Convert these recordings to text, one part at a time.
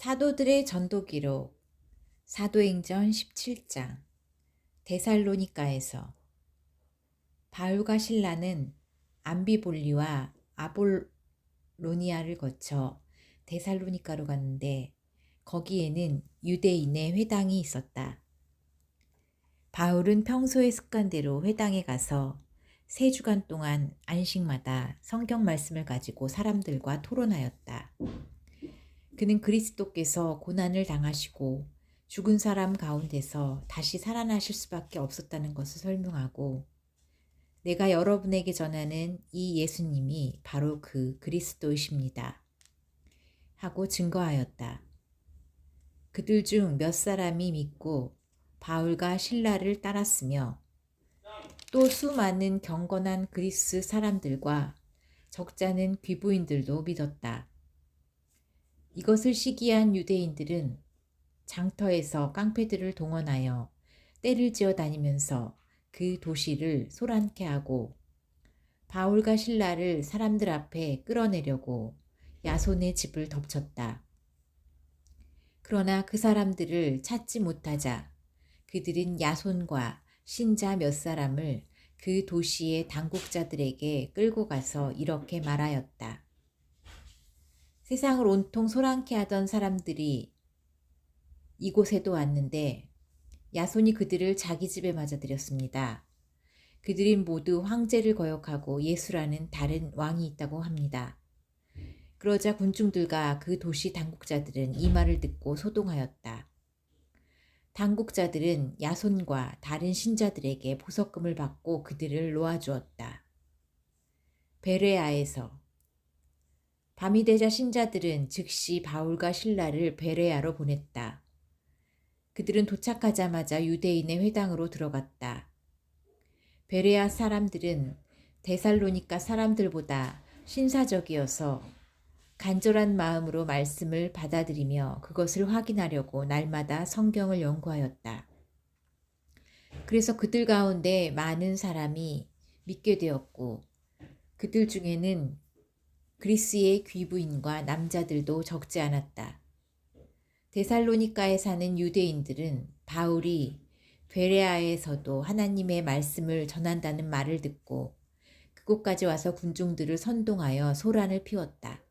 사도들의 전도 기록 사도행전 17장 데살로니가에서 바울과 신라는 암비볼리와 아볼로니아를 거쳐 데살로니가로 갔는데 거기에는 유대인의 회당이 있었다. 바울은 평소의 습관대로 회당에 가서 세 주간 동안 안식마다 성경 말씀을 가지고 사람들과 토론하였다. 그는 그리스도께서 고난을 당하시고 죽은 사람 가운데서 다시 살아나실 수밖에 없었다는 것을 설명하고 내가 여러분에게 전하는 이 예수님이 바로 그 그리스도이십니다. 하고 증거하였다. 그들 중 몇 사람이 믿고 바울과 신라를 따랐으며 또 수많은 경건한 그리스 사람들과 적잖은 귀부인들도 믿었다. 이것을 시기한 유대인들은 장터에서 깡패들을 동원하여 때를 지어 다니면서 그 도시를 소란케 하고 바울과 신라를 사람들 앞에 끌어내려고 야손의 집을 덮쳤다. 그러나 그 사람들을 찾지 못하자 그들은 야손과 신자 몇 사람을 그 도시의 당국자들에게 끌고 가서 이렇게 말하였다. 세상을 온통 소란케 하던 사람들이 이곳에도 왔는데 야손이 그들을 자기 집에 맞아들였습니다. 그들이 모두 황제를 거역하고 예수라는 다른 왕이 있다고 합니다. 그러자 군중들과 그 도시 당국자들은 이 말을 듣고 소동하였다. 당국자들은 야손과 다른 신자들에게 보석금을 받고 그들을 놓아주었다. 베레아에서 밤이 되자 신자들은 즉시 바울과 신라를 베레아로 보냈다. 그들은 도착하자마자 유대인의 회당으로 들어갔다. 베레아 사람들은 데살로니카 사람들보다 신사적이어서 간절한 마음으로 말씀을 받아들이며 그것을 확인하려고 날마다 성경을 연구하였다. 그래서 그들 가운데 많은 사람이 믿게 되었고 그들 중에는 그리스의 귀부인과 남자들도 적지 않았다. 데살로니카에 사는 유대인들은 바울이 베레아에서도 하나님의 말씀을 전한다는 말을 듣고 그곳까지 와서 군중들을 선동하여 소란을 피웠다.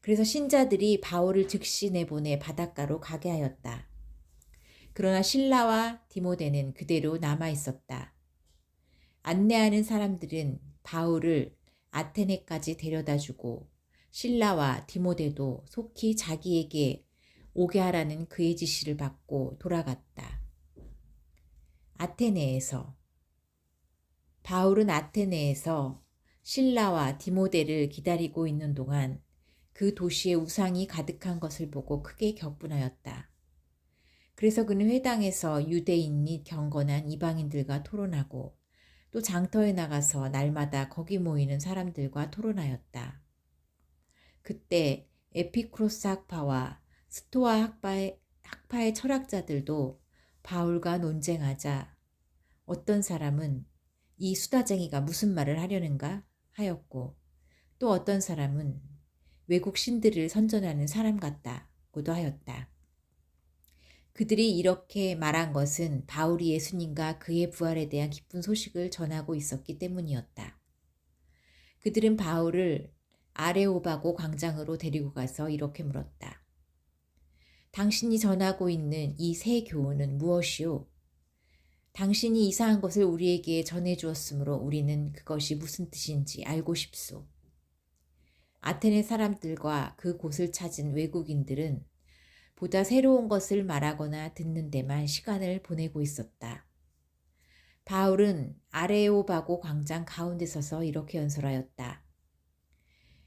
그래서 신자들이 바울을 즉시 내보내 바닷가로 가게 하였다. 그러나 신라와 디모데는 그대로 남아 있었다. 안내하는 사람들은 바울을 아테네까지 데려다 주고 신라와 디모데도 속히 자기에게 오게 하라는 그의 지시를 받고 돌아갔다. 아테네에서 바울은 아테네에서 신라와 디모데를 기다리고 있는 동안 그 도시에 우상이 가득한 것을 보고 크게 격분하였다. 그래서 그는 회당에서 유대인 및 경건한 이방인들과 토론하고 또 장터에 나가서 날마다 거기 모이는 사람들과 토론하였다. 그때 에피크로스 학파와 스토아 학파의, 학파의 철학자들도 바울과 논쟁하자 어떤 사람은 이 수다쟁이가 무슨 말을 하려는가 하였고 또 어떤 사람은 외국 신들을 선전하는 사람 같다고도 하였다. 그들이 이렇게 말한 것은 바울이 예수님과 그의 부활에 대한 기쁜 소식을 전하고 있었기 때문이었다. 그들은 바울을 아레오바고 광장으로 데리고 가서 이렇게 물었다. 당신이 전하고 있는 이 새 교훈은 무엇이오? 당신이 이상한 것을 우리에게 전해 주었으므로 우리는 그것이 무슨 뜻인지 알고 싶소. 아테네 사람들과 그 곳을 찾은 외국인들은 보다 새로운 것을 말하거나 듣는 데만 시간을 보내고 있었다. 바울은 아레오바고 광장 가운데 서서 이렇게 연설하였다.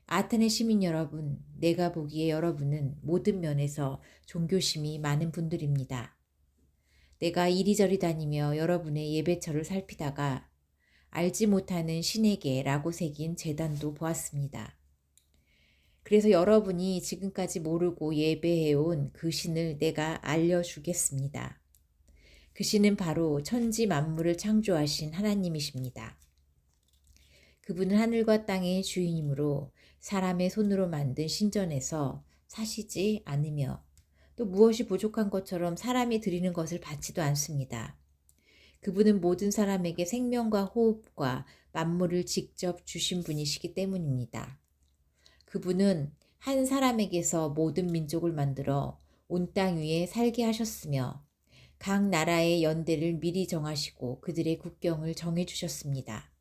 아테네 시민 여러분, 내가 보기에 여러분은 모든 면에서 종교심이 많은 분들입니다. 내가 이리저리 다니며 여러분의 예배처를 살피다가 알지 못하는 신에게라고 새긴 재단도 보았습니다. 그래서 여러분이 지금까지 모르고 예배해온 그 신을 내가 알려주겠습니다. 그 신은 바로 천지 만물을 창조하신 하나님이십니다. 그분은 하늘과 땅의 주인이므로 사람의 손으로 만든 신전에서 사시지 않으며 또 무엇이 부족한 것처럼 사람이 드리는 것을 받지도 않습니다. 그분은 모든 사람에게 생명과 호흡과 만물을 직접 주신 분이시기 때문입니다. 그분은 한 사람에게서 모든 민족을 만들어 온 땅 위에 살게 하셨으며 각 나라의 연대를 미리 정하시고 그들의 국경을 정해 주셨습니다.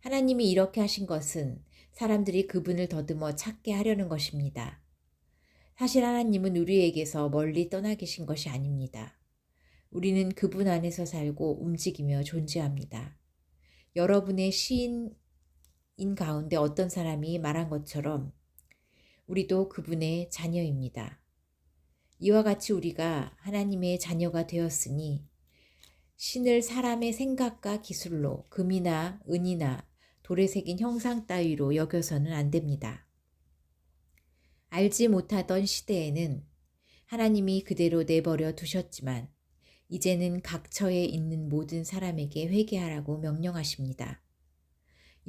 하나님이 이렇게 하신 것은 사람들이 그분을 더듬어 찾게 하려는 것입니다. 사실 하나님은 우리에게서 멀리 떠나 계신 것이 아닙니다. 우리는 그분 안에서 살고 움직이며 존재합니다. 여러분의 시인 인 가운데 어떤 사람이 말한 것처럼 우리도 그분의 자녀입니다. 이와 같이 우리가 하나님의 자녀가 되었으니 신을 사람의 생각과 기술로 금이나 은이나 돌에 새긴 형상 따위로 여겨서는 안 됩니다. 알지 못하던 시대에는 하나님이 그대로 내버려 두셨지만 이제는 각처에 있는 모든 사람에게 회개하라고 명령하십니다.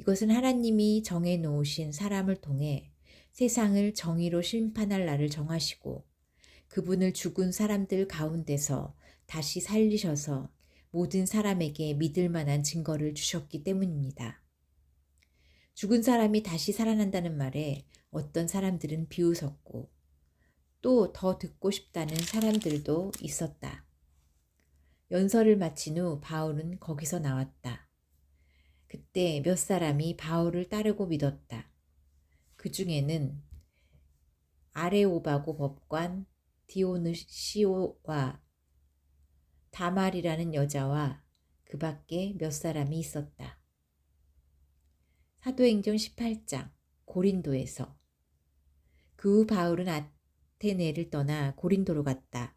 이것은 하나님이 정해 놓으신 사람을 통해 세상을 정의로 심판할 날을 정하시고 그분을 죽은 사람들 가운데서 다시 살리셔서 모든 사람에게 믿을 만한 증거를 주셨기 때문입니다. 죽은 사람이 다시 살아난다는 말에 어떤 사람들은 비웃었고 또 더 듣고 싶다는 사람들도 있었다. 연설을 마친 후 바울은 거기서 나왔다. 그때 몇 사람이 바울을 따르고 믿었다. 그 중에는 아레오바고 법관 디오느시오와 다말이라는 여자와 그 밖에 몇 사람이 있었다. 사도행전 18장 고린도에서 그 후 바울은 아테네를 떠나 고린도로 갔다.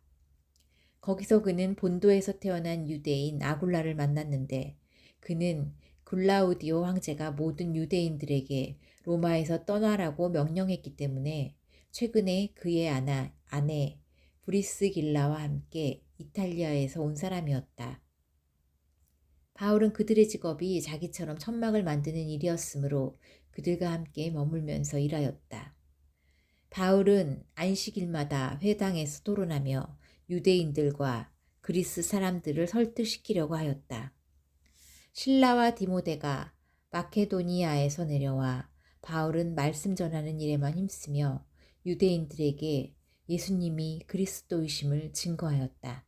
거기서 그는 본도에서 태어난 유대인 아굴라를 만났는데 그는 글라우디오 황제가 모든 유대인들에게 로마에서 떠나라고 명령했기 때문에 최근에 그의 아나, 아내 브리스길라와 함께 이탈리아에서 온 사람이었다. 바울은 그들의 직업이 자기처럼 천막을 만드는 일이었으므로 그들과 함께 머물면서 일하였다. 바울은 안식일마다 회당에서 토론하며 유대인들과 그리스 사람들을 설득시키려고 하였다. 신라와 디모데가 마케도니아에서 내려와 바울은 말씀 전하는 일에만 힘쓰며 유대인들에게 예수님이 그리스도이심을 증거하였다.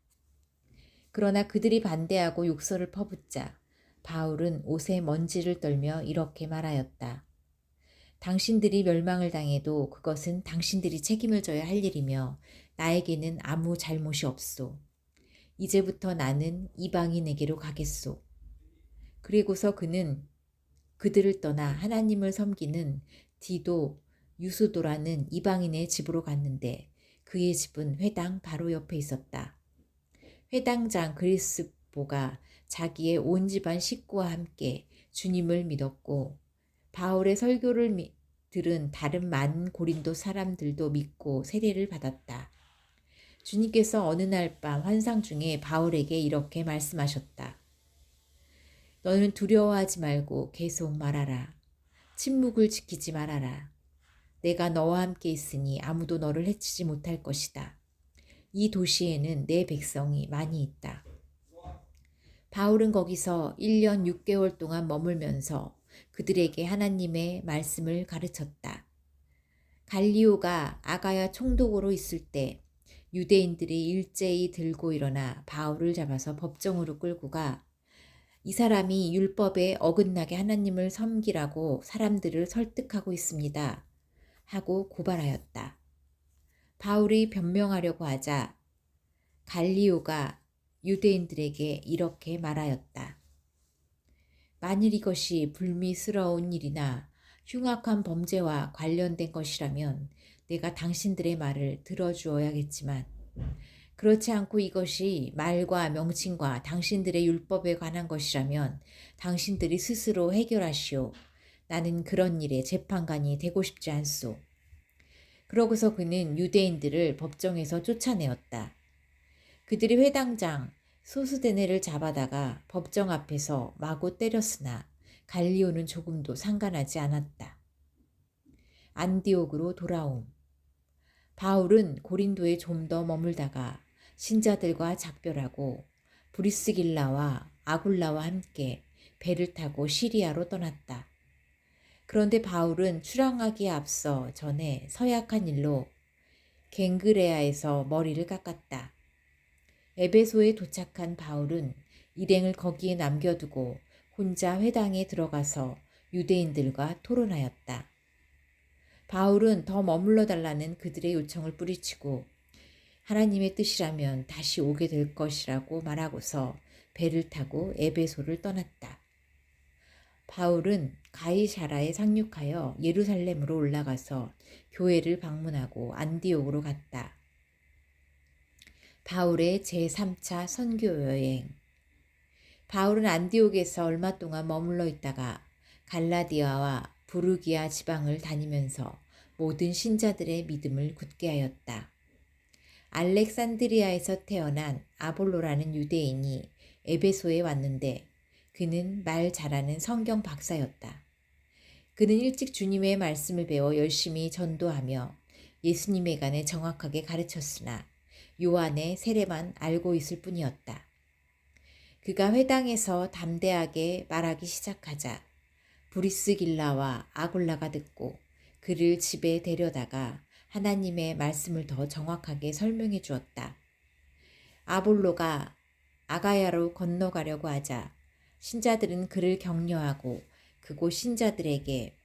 그러나 그들이 반대하고 욕설을 퍼붓자 바울은 옷에 먼지를 떨며 이렇게 말하였다. 당신들이 멸망을 당해도 그것은 당신들이 책임을 져야 할 일이며 나에게는 아무 잘못이 없소. 이제부터 나는 이방인에게로 가겠소. 그리고서 그는 그들을 떠나 하나님을 섬기는 디도 유수도라는 이방인의 집으로 갔는데 그의 집은 회당 바로 옆에 있었다. 회당장 그리스보가 자기의 온 집안 식구와 함께 주님을 믿었고 바울의 설교를 들은 다른 많은 고린도 사람들도 믿고 세례를 받았다. 주님께서 어느 날 밤 환상 중에 바울에게 이렇게 말씀하셨다. 너는 두려워하지 말고 계속 말하라. 침묵을 지키지 말아라. 내가 너와 함께 있으니 아무도 너를 해치지 못할 것이다. 이 도시에는 내 백성이 많이 있다. 바울은 거기서 1년 6개월 동안 머물면서 그들에게 하나님의 말씀을 가르쳤다. 갈리오가 아가야 총독으로 있을 때 유대인들이 일제히 들고 일어나 바울을 잡아서 법정으로 끌고 가 이 사람이 율법에 어긋나게 하나님을 섬기라고 사람들을 설득하고 있습니다. 하고 고발하였다. 바울이 변명하려고 하자 갈리오가 유대인들에게 이렇게 말하였다. 만일 이것이 불미스러운 일이나 흉악한 범죄와 관련된 것이라면 내가 당신들의 말을 들어주어야겠지만 그렇지 않고 이것이 말과 명칭과 당신들의 율법에 관한 것이라면 당신들이 스스로 해결하시오. 나는 그런 일에 재판관이 되고 싶지 않소. 그러고서 그는 유대인들을 법정에서 쫓아내었다. 그들이 회당장 소수데네를 잡아다가 법정 앞에서 마구 때렸으나 갈리오는 조금도 상관하지 않았다. 안디옥으로 돌아옴. 바울은 고린도에 좀 더 머물다가 신자들과 작별하고 브리스길라와 아굴라와 함께 배를 타고 시리아로 떠났다. 그런데 바울은 출항하기에 앞서 전에 서약한 일로 갱그레아에서 머리를 깎았다. 에베소에 도착한 바울은 일행을 거기에 남겨두고 혼자 회당에 들어가서 유대인들과 토론하였다. 바울은 더 머물러 달라는 그들의 요청을 뿌리치고 하나님의 뜻이라면 다시 오게 될 것이라고 말하고서 배를 타고 에베소를 떠났다. 바울은 가이샤라에 상륙하여 예루살렘으로 올라가서 교회를 방문하고 안디옥으로 갔다. 바울의 제3차 선교 여행 바울은 안디옥에서 얼마 동안 머물러 있다가 갈라디아와 부르기아 지방을 다니면서 모든 신자들의 믿음을 굳게 하였다. 알렉산드리아에서 태어난 아볼로라는 유대인이 에베소에 왔는데 그는 말 잘하는 성경 박사였다. 그는 일찍 주님의 말씀을 배워 열심히 전도하며 예수님에 관해 정확하게 가르쳤으나 요한의 세례만 알고 있을 뿐이었다. 그가 회당에서 담대하게 말하기 시작하자 브리스길라와 아굴라가 듣고 그를 집에 데려다가 하나님의 말씀을 더 정확하게 설명해 주었다. 아볼로가 아가야로 건너가려고 하자 신자들은 그를 격려하고 그곳 신자들에게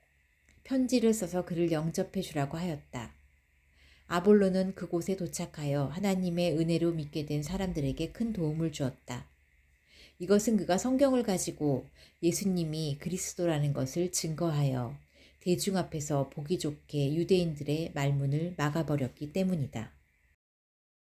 편지를 써서 그를 영접해 주라고 하였다. 아볼로는 그곳에 도착하여 하나님의 은혜로 믿게 된 사람들에게 큰 도움을 주었다. 이것은 그가 성경을 가지고 예수님이 그리스도라는 것을 증거하여 대중 앞에서 보기 좋게 유대인들의 말문을 막아버렸기 때문이다.